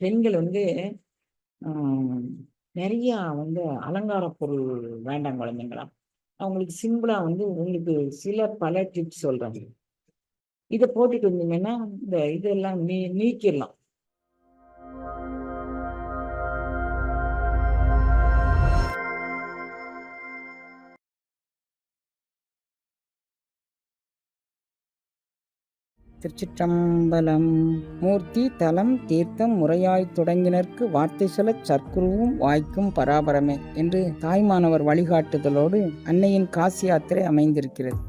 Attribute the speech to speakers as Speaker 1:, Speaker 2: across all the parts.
Speaker 1: பெண்கள் வந்து நிறையா வந்து அலங்கார பொருள் வேண்டாம் குழந்தைங்களா அவங்களுக்கு சிம்பிளா வந்து உங்களுக்கு சில பல டிப்ஸ் சொல்கிறாங்க இதை போட்டுட்டு வந்தீங்கன்னா இந்த இதெல்லாம் நீ நீக்கிடலாம். திருச்சிற்றம்பலம். மூர்த்தி தலம் தீர்த்தம் முறையாய் தொடங்கினர்க்கு வார்த்தை சொல்லச் சற்குருவும் வாய்க்கும் பராபரமே என்று தாய்மானவர் வழிகாட்டுதலோடு அன்னையின் காசி யாத்திரை அமைந்திருக்கிறது.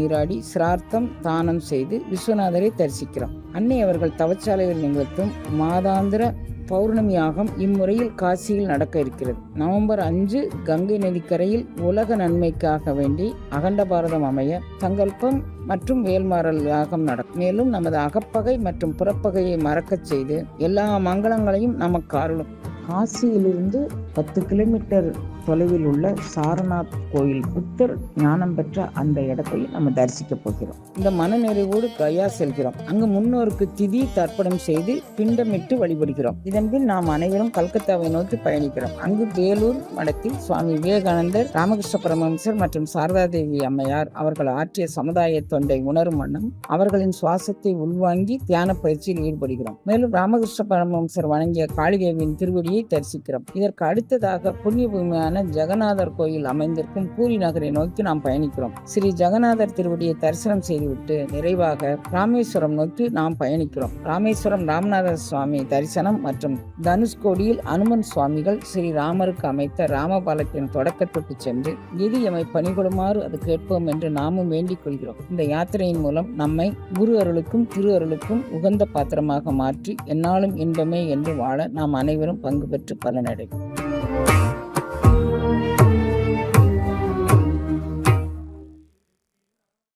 Speaker 1: நீராடி சிரார்த்தம் தானம் செய்து விஸ்வநாதரை தரிசிக்கிறோம். அன்னை அவர்கள் தவச்சாலையில் நிகழ்த்தும் மாதாந்திர பௌர்ணமியாகம் இம்முறையில் காசியில் நடக்க இருக்கிறது. நவம்பர் அஞ்சு கங்கை நதிக்கரையில் உலக நன்மைக்காக வேண்டி அகண்ட பாரதம் அமைய சங்கல்பம் மற்றும் வேல்மாறல் யாகம் நடக்கும். மேலும் நமது அகப்பகை மற்றும் புறப்பகையை மறக்கச் செய்து எல்லா மங்களங்களையும் நமக்கு அருளும். காசியிலிருந்து பத்து கிலோமீட்டர் தொலைவில் உள்ள சாரநாத் கோயில் புத்தர் ஞானம் பெற்ற அந்த இடத்தை நம்ம தரிசிக்க போகிறோம். இந்த மனநிறைவோடு கயா செல்கிறோம். அங்கு முன்னோருக்கு திதி தர்ப்பணம் செய்து பிண்டமிட்டு வழிபடுகிறோம். இதன்பின் நாம் அனைவரும் கல்கத்தாவை நோக்கி பயணிக்கிறோம். அங்கு வேலூர் மடத்தில் சுவாமி விவேகானந்தர் ராமகிருஷ்ண பரமஹம்சர் மற்றும் சாரதா தேவி அம்மையார் அவர்கள் ஆற்றிய சமுதாய ஒன்றை உணரும் வண்ணம் அவர்களின் சுவாசத்தை உள்வாங்கி தியான பயிற்சியில் ஈடுபடுகிறோம். மேலும் ராமகிருஷ்ண பரமஹம்சர் வணங்கிய காளிதேவியின் திருவடியை தரிசிக்கிறோம். இதற்கு அடுத்ததாக புண்ணிய பூமியான ஜெகநாதர் கோயில் அமைந்திருக்கும் பூரி நகரை நோக்கி நாம் பயணிக்கிறோம். ஸ்ரீ ஜெகநாதர் திருவடியை தரிசனம் செய்துவிட்டு நிறைவாக ராமேஸ்வரம் நோக்கி நாம் பயணிக்கிறோம். ராமேஸ்வரம் ராமநாத சுவாமி தரிசனம் மற்றும் தனுஷ்கோடியில் அனுமன் சுவாமிகள் ஸ்ரீ ராமருக்கு அமைத்த ராமபாலத்தின் தொடக்கத்துக்கு சென்று எது பணிகொடுமாறு அது கேட்போம் என்று நாமும் வேண்டிக் கொள்கிறோம். இந்த இந்த யாத்திரையின் மூலம் நம்மை குரு அருளுக்கும் திரு அருளுக்கும் உகந்த பாத்திரமாக மாற்றி என்னாலும் இன்பமே என்று வாழ நாம் அனைவரும் பங்கு பெற்று பலனடைவோம்.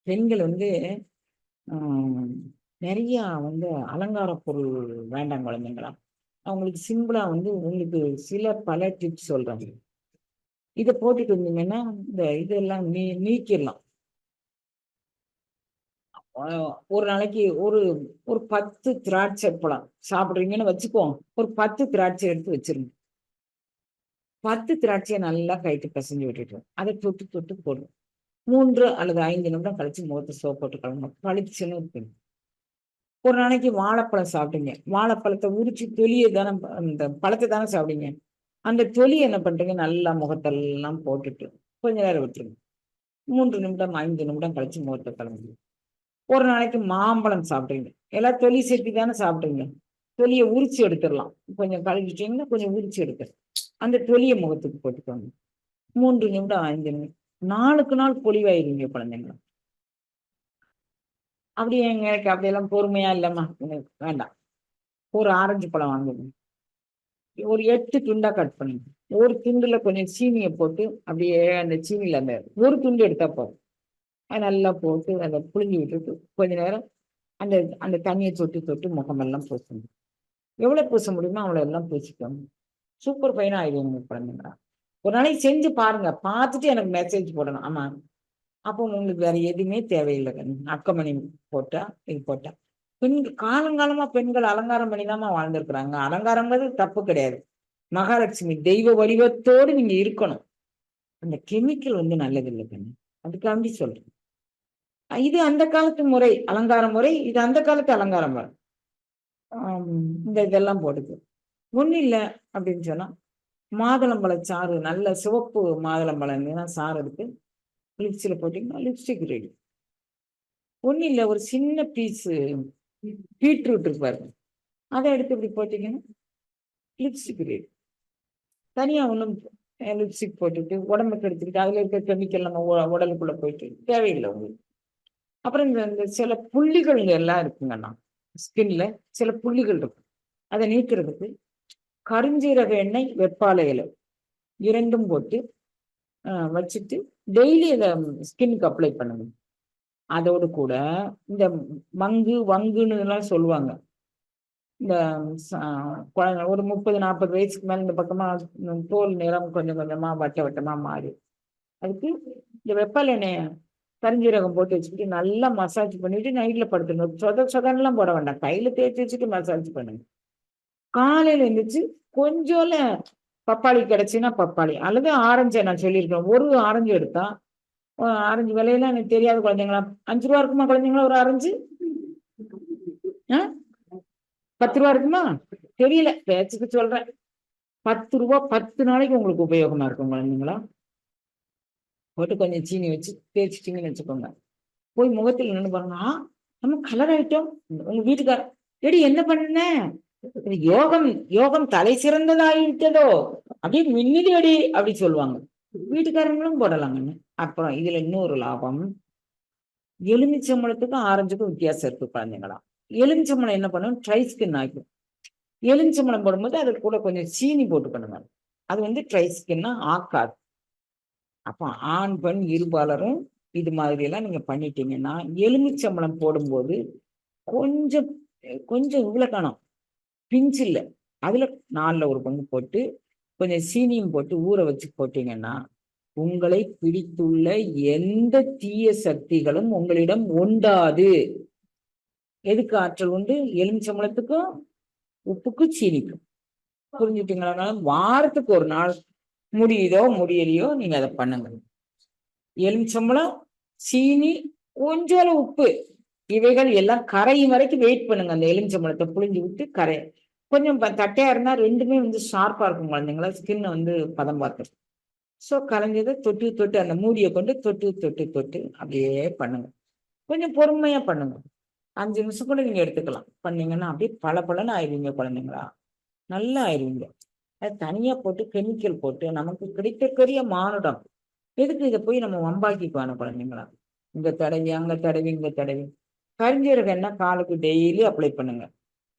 Speaker 1: பெண்கள் வந்து நிறையா நிறைய வந்து அலங்கார பொருள் வேண்டாம் குழந்தைங்களா? அவங்களுக்கு சிம்பிளா வந்து உங்களுக்கு சில பல டிப்ஸ் சொல்கிறாங்க இதை போட்டுட்டு வந்தீங்கன்னா இந்த இதெல்லாம் நீ நீக்கிடலாம். ஒரு நாளைக்கு ஒரு ஒரு பத்து திராட்சை பழம் சாப்பிடுறீங்கன்னு வச்சுக்கோ ஒரு பத்து திராட்சை எடுத்து வச்சிருங்க. பத்து திராட்சையை நல்லா கைட்டு பிசைஞ்சு விட்டுட்டு அதை தொட்டு தொட்டு போடும் மூன்று அல்லது ஐந்து நிமிடம் கழிச்சு முகத்தை சோப் போட்டு கலங்கணும் பளிச்சுன்னு இருக்கும் ஒரு நாளைக்கு வாழைப்பழம் சாப்பிட்டீங்க வாழைப்பழத்தை உரிச்சு தொலியை தானே அந்த பழத்தை தானே சாப்பிடுங்க. அந்த தொலி என்ன பண்றீங்க? நல்லா முகத்தெல்லாம் போட்டுட்டு கொஞ்ச நேரம் விட்டுருங்க. மூன்று நிமிடம் ஐந்து நிமிடம் கழிச்சு முகத்தை கலந்து ஒரு நாளைக்கு மாம்பழம் சாப்பிட்றீங்க எல்லாம் தொலி செட்டி தானே சாப்பிட்றீங்க தொலியை உரிச்சு எடுத்துடலாம். கொஞ்சம் கழுவிட்டீங்கன்னா கொஞ்சம் உரிச்சு எடுத்து அந்த தொலியை முகத்துக்கு போட்டுக்கோங்க. மூன்று நிமிடம் ஐந்து நிமிடம் நாளுக்கு நாள் பொலிவாயிருவீங்க குழந்தைங்களா அப்படி எங்களுக்கு அப்படியெல்லாம் பொறுமையா இல்லைம்மா. எனக்கு வேண்டாம். ஒரு ஆரஞ்சு பழம் வாங்குங்க. ஒரு எட்டு துண்டா கட் பண்ணுங்க. ஒரு துண்டுல கொஞ்சம் சீனியை போட்டு அப்படியே அந்த சீனியில அந்த ஒரு துண்டு எடுத்தா போதும். அது நல்லா போட்டு அதை புழிஞ்சு விட்டுட்டு கொஞ்ச நேரம் அந்த அந்த தண்ணியை தொட்டு தொட்டு முகமெல்லாம் பூசணும். எவ்வளோ பூச முடியுமோ அவ்வளோ எல்லாம் பூசிக்கோங்க சூப்பர் பையனா உங்கள் குழந்தைங்களா. ஒரு நாளைக்கு செஞ்சு பாருங்க. பார்த்துட்டு எனக்கு மெசேஜ் போடணும். ஆமாம் அப்போ உங்களுக்கு வேற எதுவுமே தேவையில்லை. கண்ணு அக்கமணி போட்டா இது போட்டா. பெண்கள் காலங்காலமா பெண்கள் அலங்காரம் பண்ணிதாம்மா வாழ்ந்திருக்கிறாங்க. அலங்காரங்கிறது தப்பு கிடையாது. மகாலட்சுமி தெய்வ வடிவத்தோடு நீங்க இருக்கணும். அந்த கெமிக்கல் வந்து நல்லது இல்லை கண்ணு அதுக்காண்டி சொல்றேன். இது அந்த காலத்து முறை அலங்கார முறை இது அந்த காலத்து அலங்கார முறை. இந்த இதெல்லாம் போடுது. ஒன்றும் இல்லை அப்படின்னு சொன்னா மாதுளம்பழ சாறு நல்ல சிவப்பு மாதுளம்பழம் சாறு எடுத்து லிப்ஸ்டில் போட்டிங்கன்னா லிப்ஸ்டிக் ரெடி ஒன்றும் இல்லை ஒரு சின்ன பீஸு பீட்ரூட் இருப்பாரு அதை எடுத்து இப்படி போட்டிங்கன்னா லிப்ஸ்டிக் ரெடி தனியாக ஒன்றும் லிப்ஸ்டிக் போட்டுட்டு உடம்புக்கு எடுத்துக்கிட்டு அதில் இருக்க கெமிக்கல் நம்ம உடலுக்குள்ளே போயிட்டு தேவையில்லை உங்களுக்கு. அப்புறம் இந்த சில புள்ளிகள் எல்லாம் இருக்குங்கண்ணா ஸ்கின்ல சில புள்ளிகள் இருக்கும் அதை நீக்கிறதுக்கு கருஞ்சீரக எண்ணெய் வெப்பாலையில இரண்டும் போட்டு ஆஹ் வச்சுட்டு டெய்லி அதை ஸ்கின்னுக்கு அப்ளை பண்ணணும் அதோடு கூட இந்த மங்கு வங்குன்னு எல்லாம் சொல்லுவாங்க. இந்த குழந்தை ஒரு முப்பது நாற்பது வயசுக்கு மேலே இந்த பக்கமா தோல் நிறம் கொஞ்சம் கொஞ்சமா வட்ட வட்டமா மாறி. அதுக்கு இந்த வெப்பல் எண்ணெயை கரிஞ்சீரகம் போட்டு வச்சுக்கிட்டு நல்லா மசாஜ் பண்ணிட்டு நைட்ல படுத்துடணும். சொத சொதன்லாம் போட வேண்டாம். கையில தேய்ச்சி வச்சுட்டு மசாஜ் பண்ணுங்க. காலையில எழுந்திரிச்சு கொஞ்சோல பப்பாளி கிடைச்சின்னா பப்பாளி. அல்லது ஆரஞ்சை நான் சொல்லியிருக்கேன். ஒரு ஆரஞ்சு எடுத்தா ஆரஞ்சு விலையெல்லாம் எனக்கு தெரியாத குழந்தைங்களா? அஞ்சு ரூபா இருக்குமா குழந்தைங்களா ஒரு ஆரஞ்சு? பத்து ரூபா இருக்குமா? தெரியல. பேச்சுக்கு சொல்றேன். பத்து ரூபா பத்து நாளைக்கு உங்களுக்கு உபயோகமா இருக்கும் குழந்தைங்களா? போட்டு கொஞ்சம் சீனி வச்சு தேய்ச்சிட்டிங்கன்னு வச்சுக்கோங்க. போய் முகத்தில் நின்று பாருங்க. நம்ம கலர் ஆயிட்டோம். உங்க வீட்டுக்கார எடி என்ன பண்ண? யோகம் யோகம் தலை சிறந்ததாயிட்டதோ? அப்படியே மின்னிது அடி அப்படி சொல்லுவாங்க. வீட்டுக்காரங்களும் போடலாங்கன்னு அப்புறம் இதுல இன்னொரு லாபம். எலுமிச்சம்பழத்துக்கும் ஆரஞ்சுக்கும் வித்தியாசம் இருக்கு குழந்தைங்களா. எலுமிச்சம்பழம் என்ன பண்ணும்? ட்ரை ஸ்கின் ஆகும் எலுமிச்சம்பழம் போடும்போது அது கூட கொஞ்சம் சீனி போட்டு பண்ணுங்க. அது வந்து ட்ரை ஸ்கின்னா ஆக்காது. அப்போ ஆண் பெண் இருபாலரும் இது மாதிரி எல்லாம் நீங்க பண்ணிட்டீங்கன்னா எலுமிச்சம்பளம் போடும்போது கொஞ்சம் கொஞ்சம் இவ்வளவு காணும். பிஞ்சு இல்லை. அதுல நாலுல ஒரு பங்கு போட்டு கொஞ்சம் சீனியும் போட்டு ஊற வச்சு போட்டீங்கன்னா உங்களை பிடித்துள்ள எந்த தீய சக்திகளும் உங்களிடம் உண்டாது. எதுக்கு ஆற்றல் உண்டு? எலுமிச்சம்பளத்துக்கும் உப்புக்கும் சீனிக்கும். புரிஞ்சுட்டீங்களா வாரத்துக்கு ஒரு நாள் முடியுதோ முடியலையோ நீங்க அதை பண்ணுங்க. எலுமிச்சம்பழம் சீனி கொஞ்சோல உப்பு. இவைகள் எல்லாம் கரையும் வரைக்கும் வெயிட் பண்ணுங்க. அந்த எலுமிச்சம்பழத்தை புழிஞ்சு விட்டு கரை. கொஞ்சம் தட்டையா இருந்தா ரெண்டுமே வந்து ஷார்ப்பா இருக்கும் குழந்தைங்களா. ஸ்கின் வந்து பதம் பார்த்து ஸோ கரைஞ்சதை தொட்டு தொட்டு அந்த மூடியை கொண்டு தொட்டு தொட்டு தொட்டு அப்படியே பண்ணுங்க. கொஞ்சம் பொறுமையா பண்ணுங்க. அஞ்சு நிமிஷம் கூட நீங்க எடுத்துக்கலாம். பண்ணீங்கன்னா அப்படியே பல பலன்னு ஆயிடுவீங்க குழந்தைங்களா. நல்லா ஆயிடுவீங்க. அது தனியா போட்டு கெமிக்கல் போட்டு நமக்கு கிடைக்கக்கூடிய மானுடம். எதுக்கு இதை போய் நம்ம வம்பாக்கிக்குவான குழந்தைங்களா? இங்க தடவி அங்க தடவி இங்க தடவி. கரிஞ்சீரகம் காலுக்கு டெய்லி அப்ளை பண்ணுங்க.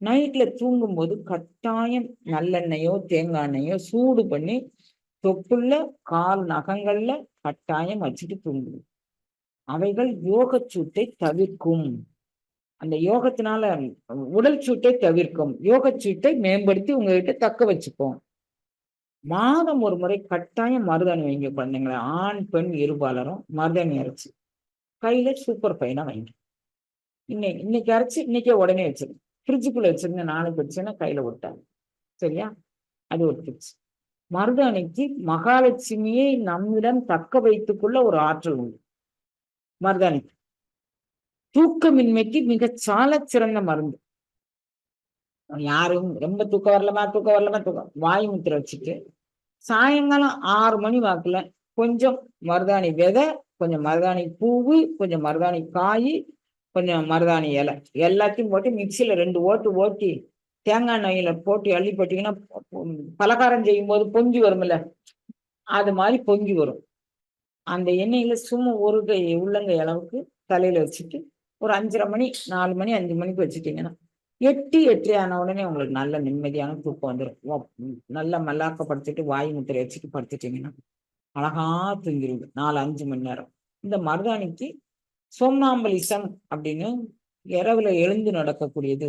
Speaker 1: நைட்ல தூங்கும்போது கட்டாயம் நல்லெண்ணெயோ தேங்காய் எண்ணெயோ சூடு பண்ணி தொப்புள்ள கால் நகங்கள்ல கட்டாயம் வச்சுட்டு தூங்குது அவைகள் யோக சூட்டை தவிர்க்கும். அந்த யோகத்தினால உடல் சூட்டை தவிர்க்கும். யோக சூட்டை மேம்படுத்தி உங்ககிட்ட தக்க வச்சுப்போம். மாதம் ஒரு முறை கட்டாயம் மருதாணி வைங்க குழந்தைங்களை ஆண் பெண் இருபாலரும் மருதாணி அரைச்சி. கையில சூப்பர் ஃபைனா வைங்க இன்னைக்கு இன்னைக்கு அரைச்சு இன்னைக்கே உடனே வச்சிருங்க ஃப்ரிட்ஜுக்குள்ள வச்சிருங்க நாளைக்கு வச்சுன்னா கையில விட்டாங்க சரியா? அது ஒரு டிப்ஸ் மருதாணிக்கு மகாலட்சுமியை நம்மிடம் தக்க வைத்துக்கொள்ள ஒரு ஆற்றல் உண்டு. மருதாணிக்கு தூக்கமின்மைக்கு மிக சால சிறந்த மருந்து. யாரும் ரொம்ப தூக்கம் வரலமா தூக்கம் வரலமா தூக்கம். வாய் முத்திர வச்சுட்டு சாயங்காலம் ஆறு மணி வாக்குல கொஞ்சம் மருதாணி விதை கொஞ்சம் மருதாணி பூவு கொஞ்சம் மருதாணி காய் கொஞ்சம் மருதாணி இலை. எல்லாத்தையும் போட்டு மிக்சியில் ரெண்டு ஓட்டு ஓட்டி தேங்காய் நெய்யில் போட்டு அள்ளி போட்டிங்கன்னா பலகாரம் செய்யும் போது பொங்கி வரும்ல? அது மாதிரி பொங்கி வரும். அந்த எண்ணெயில் சும்மா ஒரு கை உள்ளங்கை அளவுக்கு தலையில் வச்சுட்டு ஒரு அஞ்சரை மணி நாலு மணி அஞ்சு மணிக்கு வச்சுட்டிங்கன்னா எட்டி எட்டி ஆன உடனே உங்களுக்கு நல்ல நிம்மதியான தூக்கம் வந்துடும் நல்லா மல்லாக்கப்படுத்திட்டு வாய் முத்திரை வச்சுட்டு படுத்துட்டீங்கன்னா அழகா தூங்கிடுங்க நாலு அஞ்சு மணி நேரம். இந்த மருதாணிக்கு சோம்னாம்பலிசம் அப்படின்னு இரவுல எழுந்து நடக்கக்கூடியது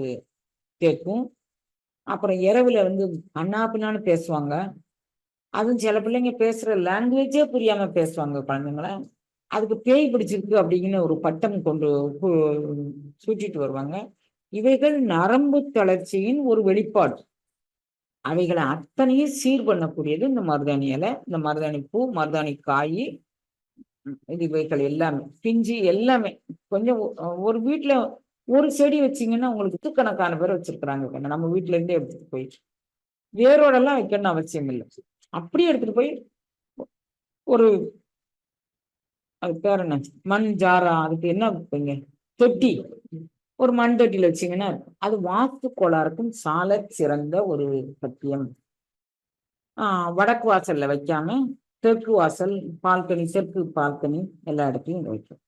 Speaker 1: கேட்கும். அப்புறம் இரவுல வந்து அண்ணா பின்னான்னு பேசுவாங்க. அதுவும் சில பிள்ளைங்க பேசுற லாங்குவேஜே புரியாம பேசுவாங்க குழந்தைங்கள. அதுக்கு பேய் பிடிச்சிருக்கு அப்படிங்கிற ஒரு பட்டம் கொண்டு சூட்டிட்டு வருவாங்க. இவைகள் நரம்பு தளர்ச்சியின் ஒரு வெளிப்பாடு. அவைகளை அத்தனையும் சீர் பண்ணக்கூடியது இந்த மருதாணி இலை இந்த மருதாணி பூ மருதாணி காய் இது இவைகள் எல்லாமே. பிஞ்சு எல்லாமே. கொஞ்சம் ஒரு வீட்டில் ஒரு செடி வச்சீங்கன்னா உங்களுக்கு நூத்துக்கணக்கான பேர் வச்சிருக்கிறாங்க நம்ம வீட்டுல இருந்தே எடுத்துட்டு போய். வேரோடெல்லாம் வைக்கணும்னு அவசியம் இல்லை. அப்படியே எடுத்துட்டு போய் ஒரு அது பேர் என்ன? மண் ஜாரா அதுக்கு என்ன வைப்பீங்க? தொட்டி. ஒரு மண் தொட்டியில வச்சீங்கன்னா அது வாஸ்து கோளாறுக்கும் சால சிறந்த ஒரு சத்தியம். ஆஹ் வடக்கு வாசல்ல வைக்காம தெற்கு வாசல் பால்கனி தெற்கு பால்கனி எல்லா இடத்துலையும் வைக்கும்.